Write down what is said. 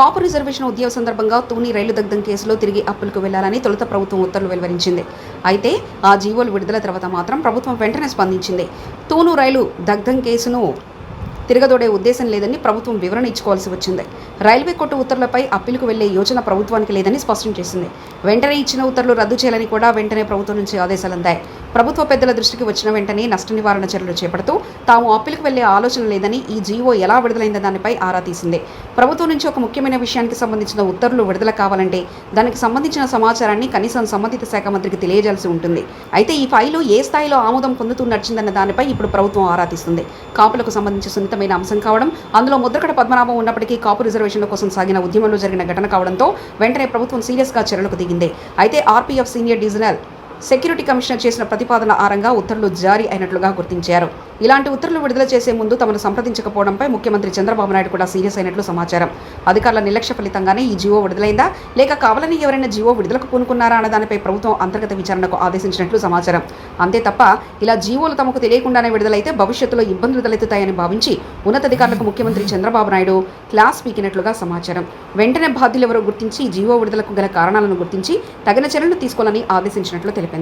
కాపు reservation ఉద్యోగ సందర్భంగా తూని రైలు దగ్ధం కేసులో తిరిగి అప్పులకు వెళ్ళాలని తొలుత ప్రభుత్వం ఉత్తర్వులు వెలువరించింది. అయితే ఆ జీవోలు విడుదల తర్వాత మాత్రం ప్రభుత్వం వెంటనే స్పందించింది. తూను రైలు దగ్ధం కేసును తిరగదోడే ఉద్దేశం లేదని ప్రభుత్వం వివరణ ఇచ్చుకోవాల్సి వచ్చింది. రైల్వే కోర్టు ఉత్తర్వులపై అప్పీలుకు వెళ్ళే యోచన ప్రభుత్వానికి లేదని స్పష్టం చేసింది. వెంటనే ఇచ్చిన ఉత్తర్వులు రద్దు చేయాలని కూడా వెంటనే ప్రభుత్వం నుంచి ఆదేశాలు అందాయి. ప్రభుత్వ పెద్దల దృష్టికి వచ్చిన వెంటనే నష్ట నివారణ చర్యలు చేపడుతూ తాము అప్పీలకు వెళ్ళే ఆలోచన లేదని ఈ జీవో ఎలా విడుదలైందో దానిపై ఆరా తీసింది. ప్రభుత్వం నుంచి ఒక ముఖ్యమైన విషయానికి సంబంధించిన ఉత్తర్వులు విడుదల కావాలంటే దానికి సంబంధించిన సమాచారాన్ని కనీసం సంబంధిత శాఖ మంత్రికి తెలియజేయాల్సి ఉంటుంది. అయితే ఈ ఫైలు ఏ స్థాయిలో ఆమోదం పొందుతూ నడిచిందన్న దానిపై ఇప్పుడు ప్రభుత్వం ఆరా తీస్తుంది. కాపులకు సంబంధించి సున్నితమైన అంశం కావడం అందులో ముద్రకడ పద్మనాభం ఉన్నప్పటికీ కాపు రిజర్వేషన్ల కోసం సాగిన ఉద్యమంలో జరిగిన ఘటన కావడంతో వెంటనే ప్రభుత్వం సీరియస్గా చర్యలకు దిగింది. అయితే RPF senior divisional security commissioner చేసిన ప్రతిపాదన ఆరంగా ఉత్తర్వులు జారీ అయినట్లుగా గుర్తించారు. ఇలాంటి ఉత్తర్వులు విడుదల చేసే ముందు తమను సంప్రదించకపోవడంపై ముఖ్యమంత్రి చంద్రబాబు నాయుడు కూడా సీరియస్ అయినట్లు సమాచారం. అధికారుల నిర్లక్ష్య ఫలితంగానే ఈ జీవో విడుదలైందా? లేక కావాలని ఎవరైనా జీవో విడుదలకు పూనుకున్నారా అన్న దానిపై ప్రభుత్వం అంతర్గత విచారణకు ఆదేశించినట్లు సమాచారం. అంతే తప్ప ఇలా జీవోలు తమకు తెలియకుండానే విడుదలైతే భవిష్యత్తులో ఇబ్బందులు తలెత్తుతాయని భావించి ఉన్నతాధికారులకు ముఖ్యమంత్రి చంద్రబాబు నాయుడు క్లాస్ పీకినట్లుగా సమాచారం. వెంటనే బాధ్యులెవరో గుర్తించి ఈ జీవో విడుదలకు గల కారణాలను గుర్తించి తగిన చర్యలు తీసుకోవాలని ఆదేశించినట్లు తెలిపారు.